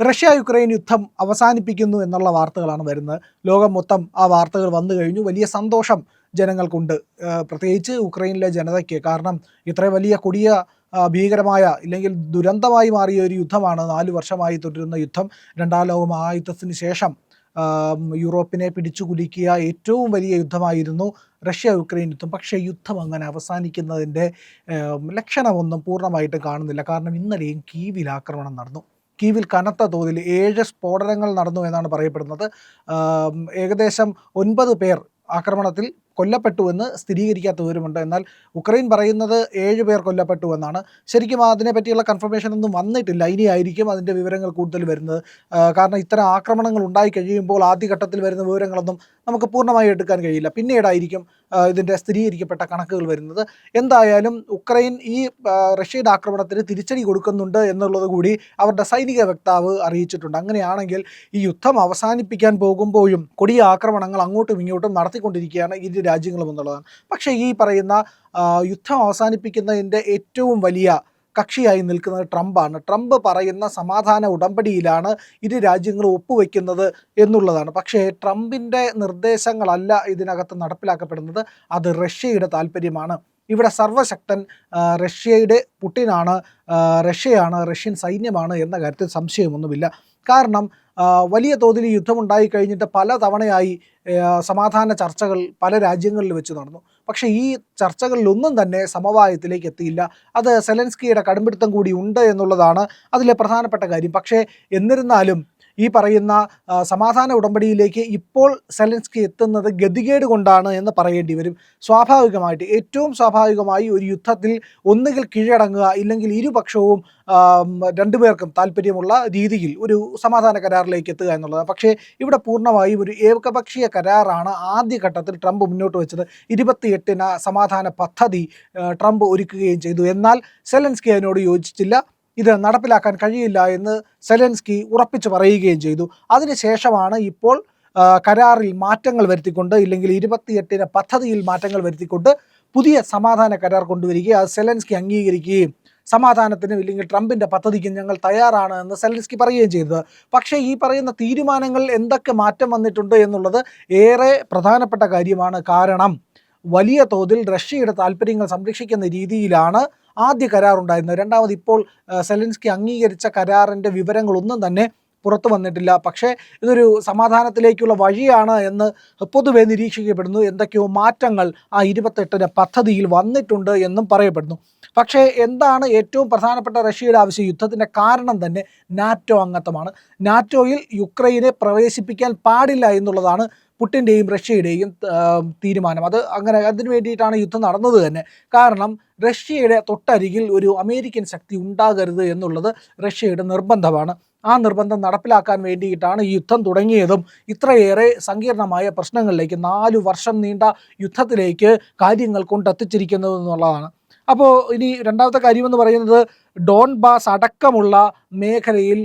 Russia Ukraine യുദ്ധം അവസാനിപ്പിക്കുന്നു എന്നുള്ള വാർത്തകളാണ് വരുന്നത്. ലോകം മൊത്തം ആ വാർത്തകൾ വന്നു കഴിഞ്ഞു. വലിയ സന്തോഷം ജനങ്ങൾക്കുണ്ട്. പ്രത്യേകിച്ച് യുക്രൈനിലെ ജനതയ്ക്ക്. കാരണം ഇത്ര വലിയ കൊടിയ ഭീകരമായ ഇല്ലെങ്കിൽ ദുരന്തമായി മാറിയ ഒരു യുദ്ധമാണ് നാല് വർഷമായി തുടരുന്ന യുദ്ധം. രണ്ടാം ലോക മഹായുദ്ധത്തിന് ശേഷം യൂറോപ്പിനെ പിടിച്ചു കുലുക്കിയ ഏറ്റവും വലിയ യുദ്ധമായിരുന്നു റഷ്യ യുക്രൈൻ യുദ്ധം. പക്ഷേ യുദ്ധം അങ്ങനെ അവസാനിക്കുന്നതിന്റെ ലക്ഷണമൊന്നും പൂർണമായിട്ട് കാണുന്നില്ല. കാരണം ഇന്നലെയും കീവിൽ ആക്രമണം നടന്നു. കീവിൽ കനത്ത തോതിൽ ഏഴ് സ്ഫോടനങ്ങൾ നടന്നു എന്നാണ് പറയപ്പെടുന്നത്. ഏകദേശം ഒൻപത് പേർ ആക്രമണത്തിൽ കൊല്ലപ്പെട്ടുവെന്ന് സ്ഥിരീകരിക്കാത്ത വിവരമുണ്ട്. എന്നാൽ ഉക്രൈൻ പറയുന്നത് ഏഴ് പേർ കൊല്ലപ്പെട്ടു എന്നാണ് ശരിക്കും അതിനെ പറ്റിയുള്ള കൺഫർമേഷൻ ഒന്നും വന്നിട്ടില്ല. ഇനിയായിരിക്കും അതിന്റെ വിവരങ്ങൾ കൂടുതൽ വരുന്നത്. കാരണം ഇത്തരം ആക്രമണങ്ങൾ ഉണ്ടായി കഴിയുമ്പോൾ ആദ്യഘട്ടത്തിൽ വരുന്ന വിവരങ്ങളൊന്നും നമുക്ക് പൂർണമായി എടുക്കാൻ കഴിയില്ല. പിന്നീടായിരിക്കും ഇതിന്റെ സ്ഥിരീകരിക്കപ്പെട്ട കണക്കുകൾ വരുന്നത്. എന്തായാലും ഉക്രൈൻ ഈ റഷ്യയുടെ ആക്രമണത്തിന് തിരിച്ചടി കൊടുക്കുന്നുണ്ട് എന്നുള്ളത് കൂടി അവരുടെ സൈനിക വക്താവ് അറിയിച്ചിട്ടുണ്ട്. അങ്ങനെയാണെങ്കിൽ ഈ യുദ്ധം അവസാനിപ്പിക്കാൻ പോകുമ്പോഴും കൊടിയ ആക്രമണങ്ങൾ അങ്ങോട്ടും ഇങ്ങോട്ടും നടത്തിക്കൊണ്ടിരിക്കുകയാണ്. ഇരു രാജ്യങ്ങളും എന്നുള്ളതാണ്. പക്ഷേ ഈ പറയുന്ന യുദ്ധം അവസാനിപ്പിക്കുന്നതിന്റെ ഏറ്റവും വലിയ കക്ഷിയായി നിൽക്കുന്നത് ട്രംപാണ്. ട്രംപ് പറയുന്ന സമാധാന ഉടമ്പടിയിലാണ് ഇരു രാജ്യങ്ങളും ഒപ്പുവെക്കുന്നത് എന്നുള്ളതാണ്. പക്ഷേ ട്രംപിന്റെ നിർദ്ദേശങ്ങളല്ല ഇതിനകത്ത് നടപ്പിലാക്കപ്പെടുന്നത്. അത് റഷ്യയുടെ താല്പര്യമാണ്. ഇവിടെ സർവശക്തൻ റഷ്യയുടെ പുട്ടിനാണ് റഷ്യയാണ് റഷ്യൻ സൈന്യമാണ് എന്ന കാര്യത്തിൽ സംശയമൊന്നുമില്ല. കാരണം വലിയ തോതിൽ യുദ്ധമുണ്ടായി കഴിഞ്ഞിട്ട് പല തവണയായി സമാധാന ചർച്ചകൾ പല രാജ്യങ്ങളിൽ വെച്ച് നടന്നു. പക്ഷേ ഈ ചർച്ചകളിലൊന്നും തന്നെ സമവായത്തിലേക്ക് എത്തിയില്ല. അത് സെലൻസ്കിയുടെ കടുംപിടുത്തം കൂടി ഉണ്ട് എന്നുള്ളതാണ് അതിലെ പ്രധാനപ്പെട്ട കാര്യം. പക്ഷേ എന്നിരുന്നാലും ഈ പറയുന്ന സമാധാന ഉടമ്പടിയിലേക്ക് ഇപ്പോൾ സെലൻസ്കി എത്തുന്നത് ഗതികേട് കൊണ്ടാണ് എന്ന് പറയേണ്ടി വരും. സ്വാഭാവികമായിട്ട് ഏറ്റവും സ്വാഭാവികമായി ഒരു യുദ്ധത്തിൽ ഒന്നുകിൽ കീഴടങ്ങുക ഇല്ലെങ്കിൽ ഇരുപക്ഷവും രണ്ടുപേർക്കും താല്പര്യമുള്ള രീതിയിൽ ഒരു സമാധാന കരാറിലേക്ക് എത്തുക എന്നുള്ളത് പക്ഷേ ഇവിടെ പൂർണമായും ഒരു ഏകപക്ഷീയ കരാറാണ് ആദ്യഘട്ടത്തിൽ ട്രംപ് മുന്നോട്ട് വെച്ചത്. ഇരുപത്തിയെട്ടിന് സമാധാന പദ്ധതി ട്രംപ് ഒരുക്കുകയും ചെയ്തു. എന്നാൽ സെലൻസ്കി അതിനോട് യോജിച്ചില്ല. ഇത് നടപ്പിലാക്കാൻ കഴിയില്ല എന്ന് സെലൻസ്കി ഉറപ്പിച്ചു പറയുകയും ചെയ്തു. അതിനുശേഷമാണ് ഇപ്പോൾ കരാറിൽ മാറ്റങ്ങൾ വരുത്തിക്കൊണ്ട് ഇല്ലെങ്കിൽ ഇരുപത്തിയെട്ടിന് പദ്ധതിയിൽ മാറ്റങ്ങൾ വരുത്തിക്കൊണ്ട് പുതിയ സമാധാന കരാർ കൊണ്ടുവരികയും അത് സെലൻസ്കി അംഗീകരിക്കുകയും സമാധാനത്തിനും ഇല്ലെങ്കിൽ ട്രംപിന്റെ പദ്ധതിക്കും ഞങ്ങൾ തയ്യാറാണ് എന്ന് സെലൻസ്കി പറയുകയും ചെയ്തത്. പക്ഷേ ഈ പറയുന്ന തീരുമാനങ്ങളിൽ എന്തൊക്കെ മാറ്റം വന്നിട്ടുണ്ട് എന്നുള്ളത് ഏറെ പ്രധാനപ്പെട്ട കാര്യമാണ്. കാരണം വലിയ തോതിൽ റഷ്യയുടെ താല്പര്യങ്ങൾ സംരക്ഷിക്കുന്ന രീതിയിലാണ് ആദ്യ കരാർ ഉണ്ടായിരുന്നത് രണ്ടാമത് ഇപ്പോൾ സെലൻസ്കി അംഗീകരിച്ച കരാറിന്റെ വിവരങ്ങളൊന്നും തന്നെ പുറത്തു വന്നിട്ടില്ല. പക്ഷേ ഇതൊരു സമാധാനത്തിലേക്കുള്ള വഴിയാണ് എന്ന് പൊതുവെ നിരീക്ഷിക്കപ്പെടുന്നു. എന്തൊക്കെയോ മാറ്റങ്ങൾ ആ ഇരുപത്തെട്ടിന് പദ്ധതിയിൽ വന്നിട്ടുണ്ട് എന്നും പറയപ്പെടുന്നു. പക്ഷേ എന്താണ് ഏറ്റവും പ്രധാനപ്പെട്ട റഷ്യയുടെ ആവശ്യം? യുദ്ധത്തിന്റെ കാരണം തന്നെ നാറ്റോ അംഗത്വമാണ്. നാറ്റോയിൽ യുക്രൈനെ പ്രവേശിപ്പിക്കാൻ പാടില്ല എന്നുള്ളതാണ് പുട്ടിന്റെയും റഷ്യയുടെയും തീരുമാനം. അത് അങ്ങനെ അതിനു വേണ്ടിയിട്ടാണ് യുദ്ധം നടന്നത് തന്നെ. കാരണം റഷ്യയുടെ തൊട്ടരികിൽ ഒരു അമേരിക്കൻ ശക്തി ഉണ്ടാകരുത് എന്നുള്ളത് റഷ്യയുടെ നിർബന്ധമാണ്. ആ നിർബന്ധം നടപ്പിലാക്കാൻ വേണ്ടിയിട്ടാണ് ഈ യുദ്ധം തുടങ്ങിയതും ഇത്രയേറെ സങ്കീർണമായ പ്രശ്നങ്ങളിലേക്ക് നാലു വർഷം നീണ്ട യുദ്ധത്തിലേക്ക് കാര്യങ്ങൾ കൊണ്ടെത്തിച്ചിരിക്കുന്നത് എന്നുള്ളതാണ്. അപ്പോൾ ഇനി രണ്ടാമത്തെ കാര്യമെന്ന് പറയുന്നത് ഡോൺ ബാസ് അടക്കമുള്ള മേഖലയിൽ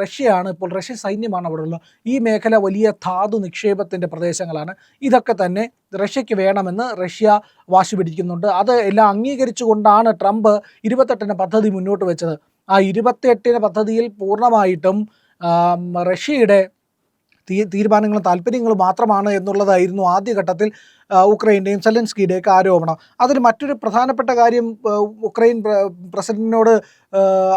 റഷ്യയാണ് ഇപ്പോൾ റഷ്യൻ സൈന്യമാണ് അവിടെ ഉള്ളത്. ഈ മേഖല വലിയ ധാതു നിക്ഷേപത്തിന്റെ പ്രദേശങ്ങളാണ്. ഇതൊക്കെ തന്നെ റഷ്യയ്ക്ക് വേണമെന്ന് റഷ്യ വാശി പിടിക്കുന്നുണ്ട്. അത് എല്ലാം അംഗീകരിച്ചുകൊണ്ടാണ് ട്രംപ് ഇരുപത്തെട്ടിന് പദ്ധതി മുന്നോട്ട് വെച്ചത്. ആ ഇരുപത്തെട്ടിന് പദ്ധതിയിൽ പൂർണമായിട്ടും റഷ്യയുടെ തീരുമാനങ്ങളും താല്പര്യങ്ങളും മാത്രമാണ് എന്നുള്ളതായിരുന്നു ആദ്യഘട്ടത്തിൽ ഉക്രൈന്റെയും സെലൻസ്കിയുടെയൊക്കെ ആരോപണം. അതിൽ മറ്റൊരു പ്രധാനപ്പെട്ട കാര്യം ഉക്രൈൻ പ്ര- പ്രസിഡന്റിനോട്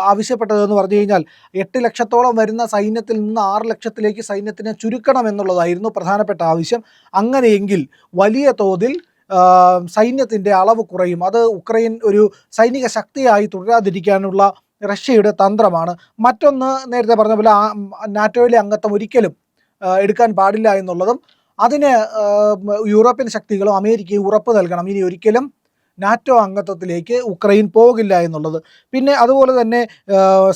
ആവശ്യപ്പെട്ടതെന്ന് പറഞ്ഞു കഴിഞ്ഞാൽ എട്ട് ലക്ഷത്തോളം വരുന്ന സൈന്യത്തിൽ നിന്ന് ആറ് ലക്ഷത്തിലേക്ക് സൈന്യത്തിനെ ചുരുക്കണം എന്നുള്ളതായിരുന്നു പ്രധാനപ്പെട്ട ആവശ്യം. അങ്ങനെയെങ്കിൽ വലിയ തോതിൽ സൈന്യത്തിന്റെ അളവ് കുറയും. അത് ഉക്രൈൻ ഒരു സൈനിക ശക്തിയായി തുടരാതിരിക്കാനുള്ള റഷ്യയുടെ തന്ത്രമാണ്. മറ്റൊന്ന് നേരത്തെ പറഞ്ഞ പോലെ നാറ്റോയിലെ അംഗത്വം ഒരിക്കലും എടുക്കാൻ പാടില്ല എന്നുള്ളതും അതിന് യൂറോപ്യൻ ശക്തികളും അമേരിക്കയും ഉറപ്പ് നൽകണം. ഇനി ഒരിക്കലും നാറ്റോ അംഗത്വത്തിലേക്ക് ഉക്രൈൻ പോകില്ല എന്നുള്ളത്. പിന്നെ അതുപോലെ തന്നെ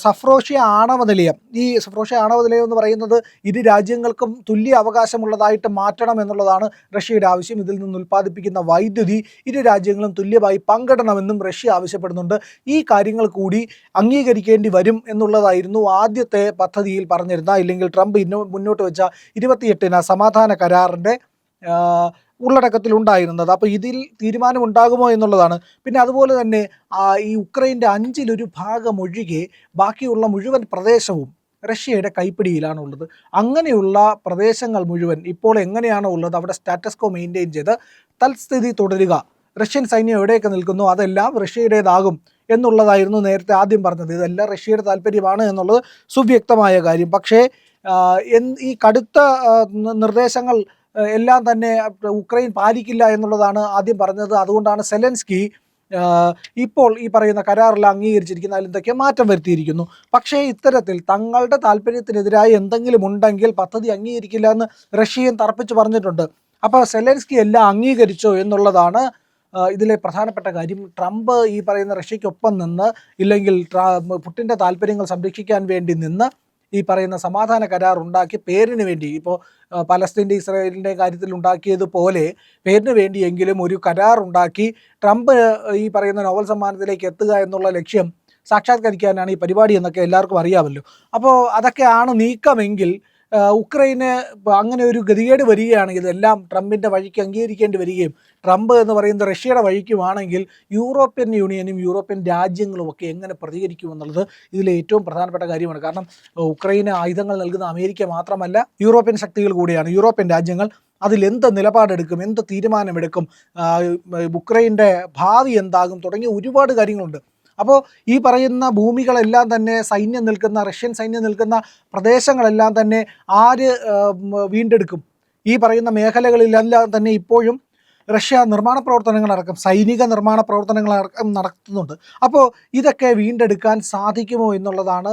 സഫ്രോഷ്യ ആണവ നിലയം. ഈ സഫ്രോഷ്യ ആണവ നിലയം എന്ന് പറയുന്നത് ഇരു രാജ്യങ്ങൾക്കും തുല്യ അവകാശമുള്ളതായിട്ട് മാറ്റണം എന്നുള്ളതാണ് റഷ്യയുടെ ആവശ്യം. ഇതിൽ നിന്ന് ഉൽപ്പാദിപ്പിക്കുന്ന വൈദ്യുതി ഇരു രാജ്യങ്ങളും തുല്യമായി പങ്കിടണമെന്നും റഷ്യ ആവശ്യപ്പെടുന്നുണ്ട്. ഈ കാര്യങ്ങൾ കൂടി അംഗീകരിക്കേണ്ടി വരും എന്നുള്ളതായിരുന്നു ആദ്യത്തെ പദ്ധതിയിൽ പറഞ്ഞിരുന്ന ഇല്ലെങ്കിൽ ട്രംപ് ഇന്നോ മുന്നോട്ട് വെച്ച ഇരുപത്തിയെട്ടിന് സമാധാന കരാറിന്റെ ആ, ഉള്ളടക്കത്തിലുണ്ടായിരുന്നത്. അപ്പോൾ ഇതിൽ തീരുമാനമുണ്ടാകുമോ എന്നുള്ളതാണ്. പിന്നെ അതുപോലെ തന്നെ ഈ ഉക്രൈന്റെ അഞ്ചിലൊരു ഭാഗം ഒഴികെ ബാക്കിയുള്ള മുഴുവൻ പ്രദേശവും റഷ്യയുടെ കൈപ്പിടിയിലാണുള്ളത്. അങ്ങനെയുള്ള പ്രദേശങ്ങൾ മുഴുവൻ ഇപ്പോൾ എങ്ങനെയാണോ ഉള്ളത് അവിടെ സ്റ്റാറ്റസ്കോ മെയിന്റെയിൻ ചെയ്ത് തൽസ്ഥിതി തുടരുക. റഷ്യൻ സൈന്യം എവിടെയൊക്കെ നിൽക്കുന്നു അതെല്ലാം റഷ്യയുടേതാകും എന്നുള്ളതായിരുന്നു നേരത്തെ ആദ്യം പറഞ്ഞത്. ഇതെല്ലാം റഷ്യയുടെ താല്പര്യമാണ് എന്നുള്ളത് സുവ്യക്തമായ കാര്യം. പക്ഷേ ഈ കടുത്ത നിർദ്ദേശങ്ങൾ എല്ലാം തന്നെ ഉക്രൈൻ പാലിക്കില്ല എന്നുള്ളതാണ് ആദ്യം പറഞ്ഞത്. അതുകൊണ്ടാണ് സെലൻസ്കി ഇപ്പോൾ ഈ പറയുന്ന കരാറിൽ അംഗീകരിച്ചിരിക്കുന്ന അതിൽ എന്തൊക്കെ മാറ്റം വരുത്തിയിരിക്കുന്നു. പക്ഷേ ഇത്തരത്തിൽ തങ്ങളുടെ താല്പര്യത്തിനെതിരായി എന്തെങ്കിലും ഉണ്ടെങ്കിൽ പദ്ധതി അംഗീകരിക്കില്ല എന്ന് റഷ്യയും തറപ്പിച്ച് പറഞ്ഞിട്ടുണ്ട്. അപ്പോൾ സെലൻസ്കി എല്ലാം അംഗീകരിച്ചോ എന്നുള്ളതാണ് ഇതിലെ പ്രധാനപ്പെട്ട കാര്യം. ട്രംപ് ഈ പറയുന്ന റഷ്യയ്ക്കൊപ്പം നിന്ന് ഇല്ലെങ്കിൽ പുട്ടിന്റെ താല്പര്യങ്ങൾ സംരക്ഷിക്കാൻ വേണ്ടി നിന്ന് ഈ പറയുന്ന സമാധാന കരാർ ഉണ്ടാക്കി പേരിന് വേണ്ടി ഇപ്പോൾ പലസ്തീന്റെ ഇസ്രായേലിന്റെ കാര്യത്തിൽ ഉണ്ടാക്കിയതുപോലെ പേരിന് വേണ്ടിയെങ്കിലും ഒരു കരാർ ഉണ്ടാക്കി ട്രംപ് ഈ പറയുന്ന നോവൽ സമ്മാനത്തിലേക്ക് എത്തുക എന്നുള്ള ലക്ഷ്യം സാക്ഷാത്കരിക്കാനാണ് ഈ പരിപാടി എന്നൊക്കെ എല്ലാവർക്കും അറിയാമല്ലോ. അപ്പോൾ അതൊക്കെയാണ് നീക്കമെങ്കിൽ ഉക്രൈന് അങ്ങനെ ഒരു ഗതികേട് വരികയാണെങ്കിൽ എല്ലാം ട്രംപിന്റെ വഴിക്ക് അംഗീകരിക്കേണ്ടി വരികയും ട്രംപ് എന്ന് പറയുന്നത് റഷ്യയുടെ വഴിക്കുമാണെങ്കിൽ യൂറോപ്യൻ യൂണിയനും യൂറോപ്യൻ രാജ്യങ്ങളും ഒക്കെ എങ്ങനെ പ്രതികരിക്കുമെന്നുള്ളത് ഇതിലെ ഏറ്റവും പ്രധാനപ്പെട്ട കാര്യമാണ്. കാരണം ഉക്രൈന് ആയുധങ്ങൾ നൽകുന്ന അമേരിക്ക മാത്രമല്ല യൂറോപ്യൻ ശക്തികൾ കൂടിയാണ്. യൂറോപ്യൻ രാജ്യങ്ങൾ അതിൽ എന്ത് നിലപാടെടുക്കും എന്ത് തീരുമാനമെടുക്കും ഉക്രൈന്റെ ഭാവി എന്താകും തുടങ്ങിയ ഒരുപാട് കാര്യങ്ങളുണ്ട്. അപ്പോൾ ഈ പറയുന്ന ഭൂമികളെല്ലാം തന്നെ സൈന്യം നിൽക്കുന്ന റഷ്യൻ സൈന്യം നിൽക്കുന്ന പ്രദേശങ്ങളെല്ലാം തന്നെ ആര് വീണ്ടെടുക്കും? ഈ പറയുന്ന മേഖലകളിലെല്ലാം തന്നെ ഇപ്പോഴും റഷ്യ നിർമ്മാണ പ്രവർത്തനങ്ങൾ നടക്കും സൈനിക നിർമ്മാണ പ്രവർത്തനങ്ങൾ നടത്തുന്നുണ്ട്. അപ്പോൾ ഇതൊക്കെ വീണ്ടെടുക്കാൻ സാധിക്കുമോ എന്നുള്ളതാണ്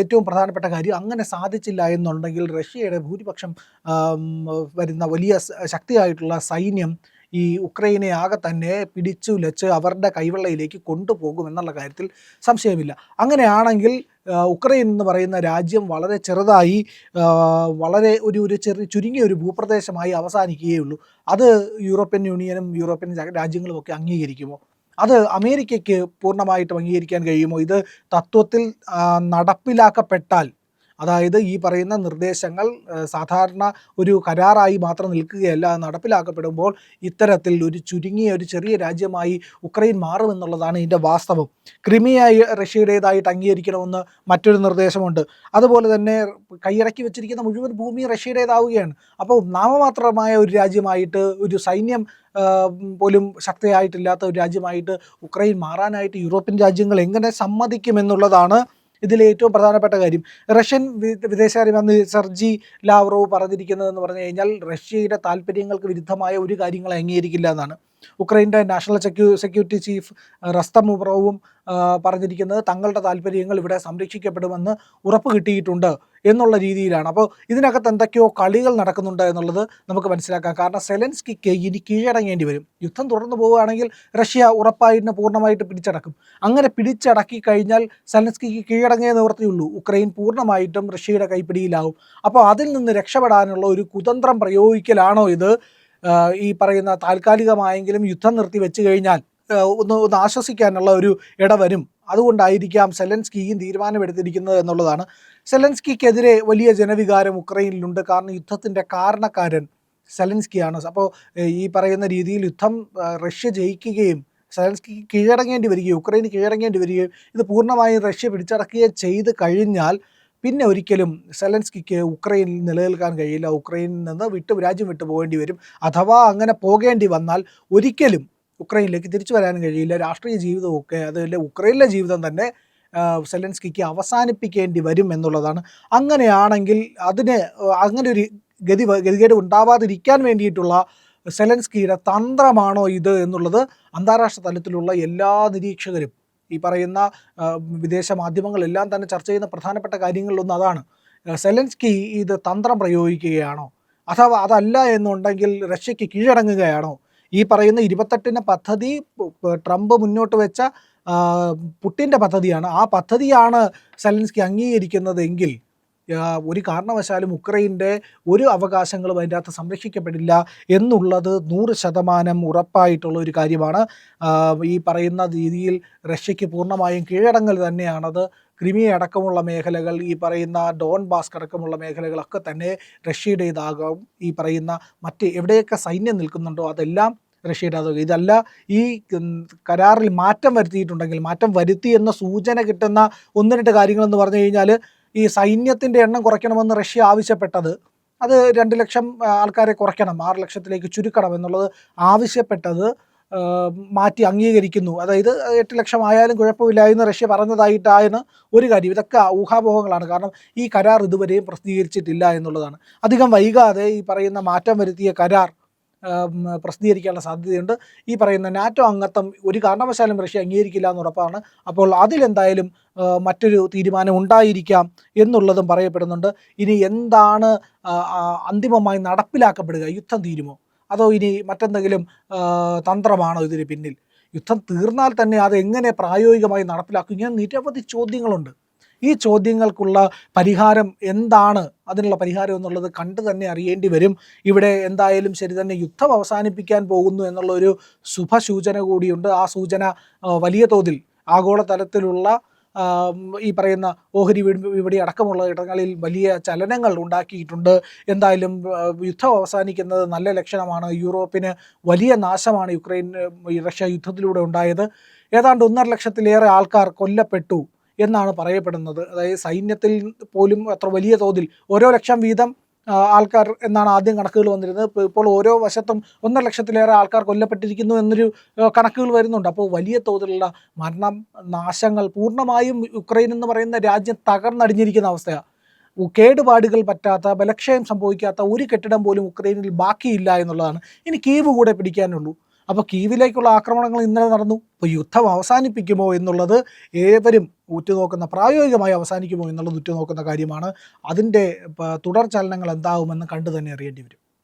ഏറ്റവും പ്രധാനപ്പെട്ട കാര്യം. അങ്ങനെ സാധിച്ചില്ല എന്നുണ്ടെങ്കിൽ റഷ്യയുടെ ഭൂരിപക്ഷം വരുന്ന വലിയ ശക്തിയായിട്ടുള്ള സൈന്യം ഈ ഉക്രൈനെ ആകെ തന്നെ പിടിച്ചുലച്ച് അവരുടെ കൈവെള്ളയിലേക്ക് കൊണ്ടുപോകും എന്നുള്ള കാര്യത്തിൽ സംശയമില്ല. അങ്ങനെയാണെങ്കിൽ ഉക്രൈൻ എന്ന് പറയുന്ന രാജ്യം വളരെ ചെറുതായി വളരെ ഒരു ഒരു ചെറിയ ചുരുങ്ങിയ ഒരു ഭൂപ്രദേശമായി അവസാനിക്കുകയുള്ളൂ അത് യൂറോപ്യൻ യൂണിയനും യൂറോപ്യൻ രാജ്യങ്ങളും ഒക്കെ അംഗീകരിക്കുമോ? അത് അമേരിക്കയ്ക്ക് പൂർണമായിട്ടും അംഗീകരിക്കാൻ കഴിയുമോ? ഇത് തത്വത്തിൽ നടപ്പിലാക്കപ്പെട്ടാൽ അതായത് ഈ പറയുന്ന നിർദ്ദേശങ്ങൾ സാധാരണ ഒരു കരാറായി മാത്രം നിൽക്കുകയല്ല നടപ്പിലാക്കപ്പെടുമ്പോൾ ഇത്തരത്തിൽ ഒരു ചുരുങ്ങിയ ഒരു ചെറിയ രാജ്യമായി ഉക്രൈൻ മാറുമെന്നുള്ളതാണ് ഇതിന്റെ വാസ്തവം. ക്രിമിയായി റഷ്യയുടേതായിട്ട് അംഗീകരിക്കണമെന്ന് മറ്റൊരു നിർദ്ദേശമുണ്ട്. അതുപോലെ തന്നെ കൈയടക്കി വെച്ചിരിക്കുന്ന മുഴുവൻ ഭൂമി റഷ്യയുടേതാവുകയാണ്. അപ്പോൾ നാമമാത്രമായ ഒരു രാജ്യമായിട്ട് ഒരു സൈന്യം പോലും ശക്തിയായിട്ടില്ലാത്ത ഒരു രാജ്യമായിട്ട് ഉക്രൈൻ മാറാനായിട്ട് യൂറോപ്യൻ രാജ്യങ്ങൾ എങ്ങനെ സമ്മതിക്കുമെന്നുള്ളതാണ് ഇതിലെ ഏറ്റവും പ്രധാനപ്പെട്ട കാര്യം. റഷ്യൻ വിദേശകാര്യ വിദേശകാര്യമന്ത്രി സെർജി ലാവ്റോവ് പറഞ്ഞിരിക്കുന്നതെന്ന് പറഞ്ഞു കഴിഞ്ഞാൽ റഷ്യയുടെ താല്പര്യങ്ങൾക്ക് വിരുദ്ധമായ ഒരു കാര്യങ്ങൾ അംഗീകരിക്കില്ല എന്നാണ്. ഉക്രൈന്റെ നാഷണൽ സെക്യൂ സെക്യൂരിറ്റി ചീഫ് റസ്തം ഉബ്രോവും പറഞ്ഞിരിക്കുന്നത് തങ്ങളുടെ താല്പര്യങ്ങൾ ഇവിടെ സംരക്ഷിക്കപ്പെടുമെന്ന് ഉറപ്പ് കിട്ടിയിട്ടുണ്ട് എന്നുള്ള രീതിയിലാണ്. അപ്പോൾ ഇതിനകത്ത് എന്തൊക്കെയോ കളികൾ നടക്കുന്നുണ്ട് എന്നുള്ളത് നമുക്ക് മനസ്സിലാക്കാം. കാരണം സെലൻസ്കിക്ക് ഇനി കീഴടങ്ങേണ്ടി വരും. യുദ്ധം തുടർന്നു പോവുകയാണെങ്കിൽ റഷ്യ ഉറപ്പായിട്ട് പൂർണമായിട്ട് പിടിച്ചടക്കും. അങ്ങനെ പിടിച്ചടക്കി കഴിഞ്ഞാൽ സെലൻസ്കിക്ക് കീഴടങ്ങേ നിവൃത്തിയുള്ളൂ ഉക്രൈൻ പൂർണമായിട്ടും റഷ്യയുടെ കൈപ്പിടിയിലാവും. അപ്പോൾ അതിൽ നിന്ന് രക്ഷപ്പെടാനുള്ള ഒരു കുതന്ത്രം പ്രയോഗിക്കലാണോ ഇത്? ഈ പറയുന്ന താൽക്കാലികമായെങ്കിലും യുദ്ധം നിർത്തി വെച്ച് കഴിഞ്ഞാൽ ഒന്ന് ഒന്ന് ആശ്വസിക്കാനുള്ള ഒരു ഇടവരും അതുകൊണ്ടായിരിക്കാം സെലൻസ്കിയും തീരുമാനമെടുത്തിരിക്കുന്നത് എന്നുള്ളതാണ്. സെലൻസ്കിക്കെതിരെ വലിയ ജനവികാരം ഉക്രൈനിലുണ്ട്. കാരണം യുദ്ധത്തിന്റെ കാരണക്കാരൻ സെലൻസ്കിയാണ്. അപ്പോൾ ഈ പറയുന്ന രീതിയിൽ യുദ്ധം റഷ്യ ജയിക്കുകയും സെലൻസ്കി കീഴടങ്ങേണ്ടി വരികയും ഉക്രൈന് കീഴടങ്ങേണ്ടി വരികയും ഇത് പൂർണമായും റഷ്യ പിടിച്ചടക്കുകയും ചെയ്ത് കഴിഞ്ഞാൽ പിന്നെ ഒരിക്കലും സെലൻസ്കിക്ക് ഉക്രൈനിൽ നിലനിൽക്കാൻ കഴിയില്ല. ഉക്രൈനിൽ നിന്ന് വിട്ടു രാജ്യം വിട്ടു പോകേണ്ടി വരും. അഥവാ അങ്ങനെ പോകേണ്ടി വന്നാൽ ഒരിക്കലും ഉക്രൈനിലേക്ക് തിരിച്ചു വരാൻ കഴിയില്ല. രാഷ്ട്രീയ ജീവിതമൊക്കെ അതുപോലെ ഉക്രൈനിലെ ജീവിതം തന്നെ സെലൻസ്കിക്ക് അവസാനിപ്പിക്കേണ്ടി വരും എന്നുള്ളതാണ്. അങ്ങനെയാണെങ്കിൽ അതിന് അങ്ങനെ ഒരു ഗതി ഗതികേട് ഉണ്ടാവാതിരിക്കാൻ വേണ്ടിയിട്ടുള്ള സെലൻസ്കിയുടെ തന്ത്രമാണോ ഇത് എന്നുള്ളത് അന്താരാഷ്ട്ര തലത്തിലുള്ള എല്ലാ നിരീക്ഷകരും ഈ പറയുന്ന വിദേശ മാധ്യമങ്ങളെല്ലാം തന്നെ ചർച്ച ചെയ്യുന്ന പ്രധാനപ്പെട്ട കാര്യങ്ങളിലൊന്ന് അതാണ്. സെലൻസ്കി ഇത് തന്ത്രം പ്രയോഗിക്കുകയാണോ? അഥവാ അതല്ല എന്നുണ്ടെങ്കിൽ റഷ്യക്ക് കീഴടങ്ങുകയാണോ? ഈ പറയുന്ന ഇരുപത്തെട്ടിന് പദ്ധതി ട്രംപ് മുന്നോട്ട് വെച്ച പുട്ടിന്റെ പദ്ധതിയാണ്. ആ പദ്ധതിയാണ് സെലൻസ്കി അംഗീകരിക്കുന്നതെങ്കിൽ ഒരു കാരണവശാലും ഉക്രൈന്റെ ഒരു അവകാശങ്ങളും അതിന്റെ അകത്ത് സംരക്ഷിക്കപ്പെടില്ല എന്നുള്ളത് നൂറ് ശതമാനം ഉറപ്പായിട്ടുള്ള ഒരു കാര്യമാണ്. ഈ പറയുന്ന രീതിയിൽ റഷ്യയ്ക്ക് പൂർണമായും കീഴടങ്ങൽ തന്നെയാണത്. ക്രിമിയ അടക്കമുള്ള മേഖലകൾ ഈ പറയുന്ന ഡോൺ ബാസ്ക് അടക്കമുള്ള മേഖലകളൊക്കെ തന്നെ റഷ്യയുടേതാകും. ഈ പറയുന്ന മറ്റ് എവിടെയൊക്കെ സൈന്യം നിൽക്കുന്നുണ്ടോ അതെല്ലാം റഷ്യയുടെ അതൊക്കെ ഇതല്ല ഈ കരാറിൽ മാറ്റം വരുത്തിയിട്ടുണ്ടെങ്കിൽ മാറ്റം വരുത്തി എന്ന സൂചന കിട്ടുന്ന ഒന്ന് രണ്ട് കാര്യങ്ങളെന്ന് പറഞ്ഞു കഴിഞ്ഞാൽ ഈ സൈന്യത്തിന്റെ എണ്ണം കുറയ്ക്കണമെന്ന് റഷ്യ ആവശ്യപ്പെട്ടത് അത് രണ്ട് ലക്ഷം ആൾക്കാരെ കുറയ്ക്കണം ആറ് ലക്ഷത്തിലേക്ക് ചുരുക്കണം എന്നുള്ളത് ആവശ്യപ്പെട്ടത് മാറ്റി അംഗീകരിക്കുന്നു. അതായത് എട്ട് ലക്ഷം ആയാലും കുഴപ്പമില്ല എന്ന് റഷ്യ പറഞ്ഞതായിട്ടാണ് ഒരു കാര്യം. ഇതൊക്കെ ഊഹാപോഹങ്ങളാണ്. കാരണം ഈ കരാർ ഇതുവരെയും പ്രസിദ്ധീകരിച്ചിട്ടില്ല എന്നുള്ളതാണ്. അധികം വൈകാതെ ഈ പറയുന്ന മാറ്റം വരുത്തിയ കരാർ പ്രസിദ്ധീകരിക്കാനുള്ള സാധ്യതയുണ്ട്. ഈ പറയുന്ന നാറ്റോ അംഗത്വം ഒരു കാരണവശാലും റഷ്യ അംഗീകരിക്കില്ല എന്ന് ഉറപ്പാണ്. അപ്പോൾ അതിലെന്തായാലും മറ്റൊരു തീരുമാനം ഉണ്ടായിരിക്കാം എന്നുള്ളതും പറയപ്പെടുന്നുണ്ട്. ഇനി എന്താണ് അന്തിമമായി നടപ്പിലാക്കപ്പെടുക? യുദ്ധം തീരുമോ? അതോ ഇനി മറ്റെന്തെങ്കിലും തന്ത്രമാണോ ഇതിന് പിന്നിൽ? യുദ്ധം തീർന്നാൽ തന്നെ അത് എങ്ങനെ പ്രായോഗികമായി നടപ്പിലാക്കും? ഇങ്ങനെ നിരവധി ചോദ്യങ്ങളുണ്ട്. ഈ ചോദ്യങ്ങൾക്കുള്ള പരിഹാരം എന്താണ്? അതിനുള്ള പരിഹാരം എന്നുള്ളത് കണ്ടു തന്നെ അറിയേണ്ടി വരും. ഇവിടെ എന്തായാലും ശരി തന്നെ യുദ്ധം അവസാനിപ്പിക്കാൻ പോകുന്നു എന്നുള്ള ഒരു ശുഭസൂചന കൂടിയുണ്ട്. ആ സൂചന വലിയ തോതിൽ ആഗോളതലത്തിലുള്ള ഈ പറയുന്ന ഓഹരി വിപ- വിപണി അടക്കമുള്ള ഇടങ്ങളിൽ വലിയ ചലനങ്ങൾ ഉണ്ടാക്കിയിട്ടുണ്ട്. എന്തായാലും യുദ്ധം അവസാനിക്കുന്നത് നല്ല ലക്ഷണമാണ്. യൂറോപ്പിന് വലിയ നാശമാണ് യുക്രൈൻ റഷ്യ യുദ്ധത്തിലൂടെ ഉണ്ടായത്. ഏതാണ്ട് ഒന്നര ലക്ഷത്തിലേറെ ആൾക്കാർ കൊല്ലപ്പെട്ടു. എന്നാണ് പറയപ്പെടുന്നത്. അതായത് സൈന്യത്തിൽ പോലും അത്ര വലിയ തോതിൽ ഓരോ ലക്ഷം വീതം ആൾക്കാർ എന്നാണ് ആദ്യം കണക്കുകൾ വന്നിരുന്നത്. ഇപ്പോൾ- ഓരോ വശത്തും ഒന്നര ലക്ഷത്തിലേറെ ആൾക്കാർ കൊല്ലപ്പെട്ടിരിക്കുന്നു എന്നൊരു കണക്കുകൾ വരുന്നുണ്ട്. അപ്പോൾ വലിയ തോതിലുള്ള മരണം നാശങ്ങൾ പൂർണമായും യുക്രൈൻ എന്ന് പറയുന്ന രാജ്യം തകർന്നടിഞ്ഞിരിക്കുന്ന അവസ്ഥയാണ്. കേടുപാടുകൾ പറ്റാത്ത ബലക്ഷയം സംഭവിക്കാത്ത ഒരു കെട്ടിടം പോലും ഉക്രൈനിൽ ബാക്കിയില്ല എന്നുള്ളതാണ്. ഇനി കീവ് കൂടെ പിടിക്കാനുള്ളൂ. അപ്പോൾ കീവിലേക്കുള്ള ആക്രമണങ്ങൾ ഇന്നലെ നടന്നു. അപ്പോൾ യുദ്ധം അവസാനിപ്പിക്കുമോ എന്നുള്ളത് ഏവരും ഉറ്റുനോക്കുന്ന പ്രായോഗികമായി അവസാനിക്കുമോ എന്നുള്ളത് ഉറ്റുനോക്കുന്ന കാര്യമാണ്. അതിന്റെ തുടർ ചലനങ്ങൾ എന്താകുമെന്ന് കണ്ടു തന്നെ അറിയേണ്ടി വരും.